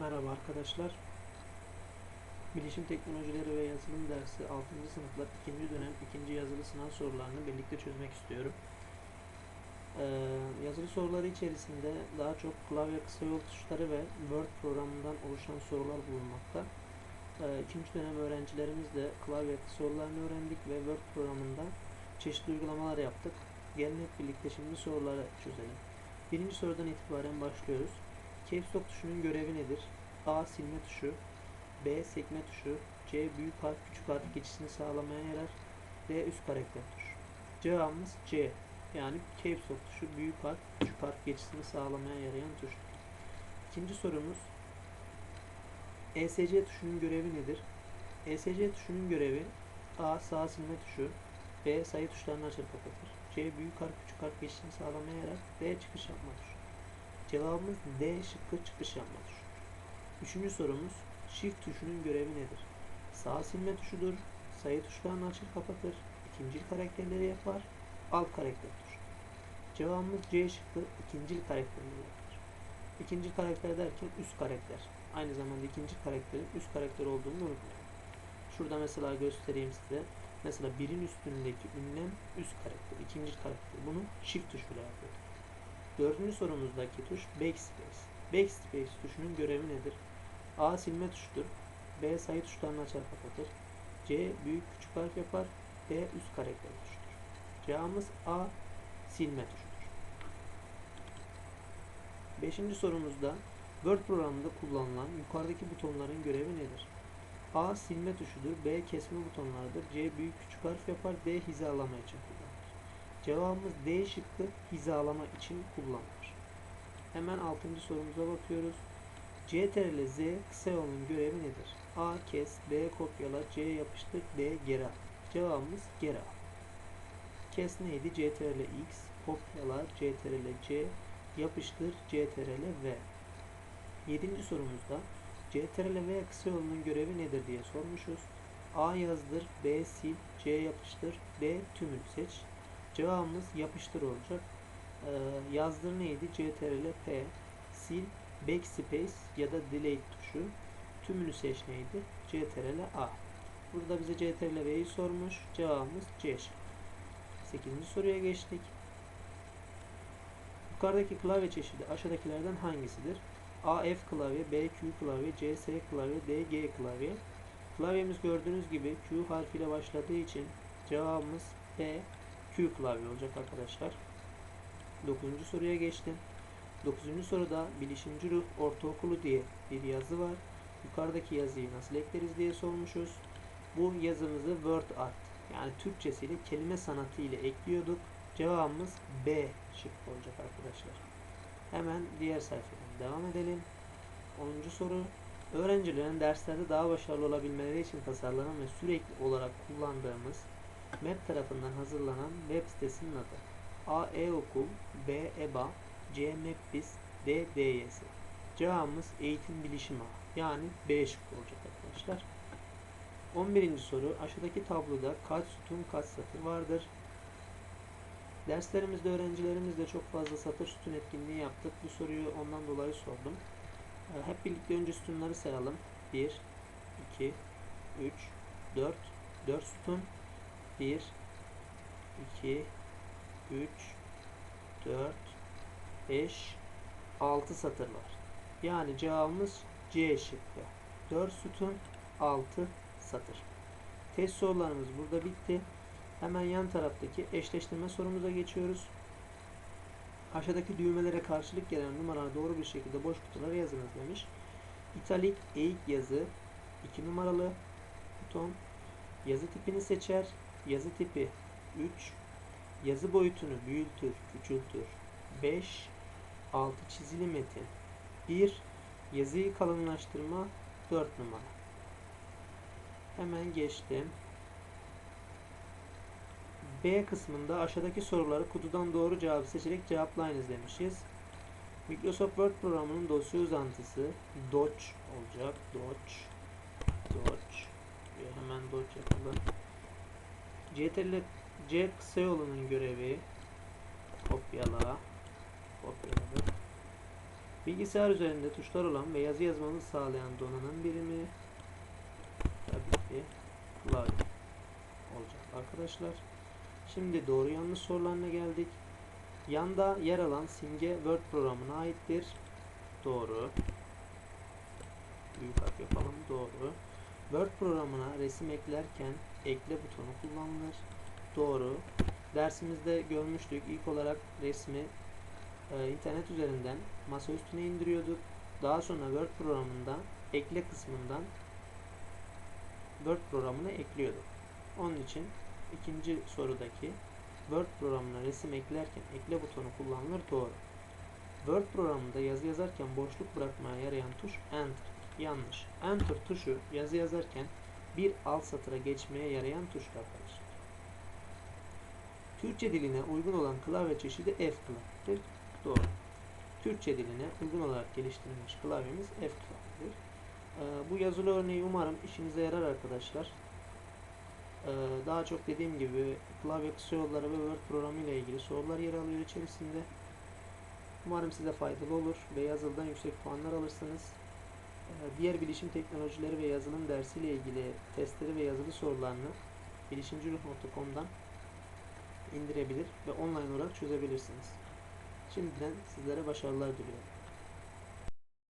Merhaba arkadaşlar. Bilişim Teknolojileri ve Yazılım dersi 6. sınıflar 2. dönem 2. yazılı sınav sorularını birlikte çözmek istiyorum. Ee, yazılı soruları içerisinde daha çok klavye kısa yol tuşları ve Word programından oluşan sorular bulunmakta. Ee, ikinci dönem öğrencilerimiz de klavye kısa yollarını öğrendik ve Word programında çeşitli uygulamalar yaptık. Gelin hep birlikte şimdi soruları çözelim. Birinci sorudan itibaren başlıyoruz. Caps Lock tuşunun görevi nedir? A. Silme tuşu B. Sekme tuşu C. Büyük harf küçük harf geçişini sağlamaya yarar D. Üst karakter tuşu Cevabımız C. Yani Caps Lock tuşu büyük harf küçük harf geçişini sağlamaya yarayan tuştur. İkinci sorumuz ESC tuşunun görevi nedir? ESC tuşunun görevi A. Sağ silme tuşu B. Sayı tuşlarını açar kapatır C. Büyük harf küçük harf geçişini sağlamaya yarar D. Çıkış yapma tuşu Cevabımız D şıkkı çıkış yapma tuşu. Üçüncü sorumuz Shift tuşunun görevi nedir? Sağ silme tuşudur. Sayı tuşlarını açır kapatır. İkincil karakterleri yapar. Alt karakter tuşu. Cevabımız C şıkkı ikincil karakterleri yapar. İkincil karakter derken üst karakter. Aynı zamanda ikinci karakterin üst karakter olduğunu unutmayın. Şurada mesela göstereyim size. Mesela birin üstündeki ünlem üst karakter, ikinci karakter. Bunu shift tuşuyla yapıyoruz. Dördüncü sorumuzdaki tuş backspace. Backspace tuşunun görevi nedir? A silme tuşudur. B sayı tuşlarını açar kapatır. C büyük küçük harf yapar. D üst karakter tuşudur. Cevabımız A silme tuşudur. Beşinci sorumuzda Word programında kullanılan yukarıdaki butonların görevi nedir? A silme tuşudur. B kesme butonlarıdır. C büyük küçük harf yapar. D hizalama için kullanılır. Cevabımız D şıkkı hizalama için kullanılır. Hemen 6. sorumuza bakıyoruz. CTRL Z kısa yolun görevi nedir? A kes, B kopyala, C yapıştır, D geri al. Cevabımız geri al. Kes neydi? CTRL X, kopyala, CTRL C, yapıştır, CTRL V. 7. sorumuzda CTRL V kısa yolunun görevi nedir diye sormuşuz. A yazdır, B sil, C yapıştır, D tümünü seç. Cevabımız yapıştır olacak. Ee, yazdır neydi? CTRL P, sil, backspace ya da delete tuşu. Tümünü seç neydi? CTRL A. Burada bize CTRL V'yi sormuş. Cevabımız C şıkkı. 8. soruya geçtik. Yukarıdaki klavye çeşidi aşağıdakilerden hangisidir? A F klavye, B Q klavye, C S klavye, D G klavye. Klavyemiz gördüğünüz gibi Q harfiyle başladığı için cevabımız B Q klavye olacak arkadaşlar. 9. soruya geçtim. 9. soruda bilişimci ruh ortaokulu diye bir yazı var. Yukarıdaki yazıyı nasıl ekleriz diye sormuşuz. Bu yazımızı Word Art yani Türkçesiyle kelime sanatı ile ekliyorduk. Cevabımız B şıkkı olacak arkadaşlar. Hemen diğer sayfadan devam edelim. 10. soru. Öğrencilerin derslerde daha başarılı olabilmeleri için tasarlanan ve sürekli olarak kullandığımız MEP tarafından hazırlanan web sitesinin adı. A. E-Okul B. EBA C. MEPBIS D. DYS Cevabımız eğitim bilişim ağı yani B şıkkı olacak arkadaşlar. 11. soru aşağıdaki tabloda kaç sütun kaç satır vardır? Derslerimizde öğrencilerimizle çok fazla satır sütun etkinliği yaptık. Bu soruyu ondan dolayı sordum. Ee, Hep birlikte önce sütunları sayalım. 1, 2, 3, 4, 4 sütun. 1, 2, 3, 4, 5, 6 satır var. Yani cevabımız C şıkkı. 4 sütun, 6 satır. Test sorularımız burada bitti. Hemen yan taraftaki eşleştirme sorumuza geçiyoruz. Aşağıdaki düğmelere karşılık gelen numaraları doğru bir şekilde boş kutulara yazınız demiş. İtalik eğik yazı 2 numaralı buton. Yazı tipini seçer. Yazı tipi 3. Yazı boyutunu büyütür, küçültür. 5. Altı çizili metin. 1. Yazıyı kalınlaştırma 4 numara. Hemen geçtim. B kısmında aşağıdaki soruları kutudan doğru cevabı seçerek cevaplayınız demişiz. Microsoft Word programının dosya uzantısı Doc olacak. Doc. Doc. Hemen Doc yapalım. CTRL C kısa yolunun görevi kopyala kopyaladık. Bilgisayar üzerinde tuşlar olan ve yazı yazmamızı sağlayan donanım birimi tabii ki klavye olacak arkadaşlar. Şimdi doğru yanlış sorularına geldik. Yanda yer alan simge Word programına aittir. Doğru. Büyük harf yapalım. Doğru. Word programına resim eklerken ekle butonu kullanılır. Doğru. Dersimizde görmüştük. İlk olarak resmi e, internet üzerinden masa üstüne indiriyorduk. Daha sonra Word programında ekle kısmından Word programına ekliyorduk. Onun için ikinci sorudaki Word programına resim eklerken ekle butonu kullanılır doğru. Word programında yazı yazarken boşluk bırakmaya yarayan tuş Enter. Yanlış. Enter tuşu yazı yazarken bir alt satıra geçmeye yarayan tuştur arkadaşlar. Türkçe diline uygun olan klavye çeşidi F klavyedir. Doğru. Türkçe diline uygun olarak geliştirilmiş klavyemiz F klavyedir. Ee, bu yazılı örneği umarım işinize yarar arkadaşlar. Ee, daha çok dediğim gibi klavye kısa yolları ve Word programı ile ilgili sorular yer alıyor içerisinde. Umarım size faydalı olur ve yazılıdan yüksek puanlar alırsınız. Ee, diğer bilişim teknolojileri ve yazılım dersiyle ilgili testleri ve yazılı sorularını bilişimciruh.com'dan indirebilir ve online olarak çözebilirsiniz. Şimdiden sizlere başarılar diliyorum.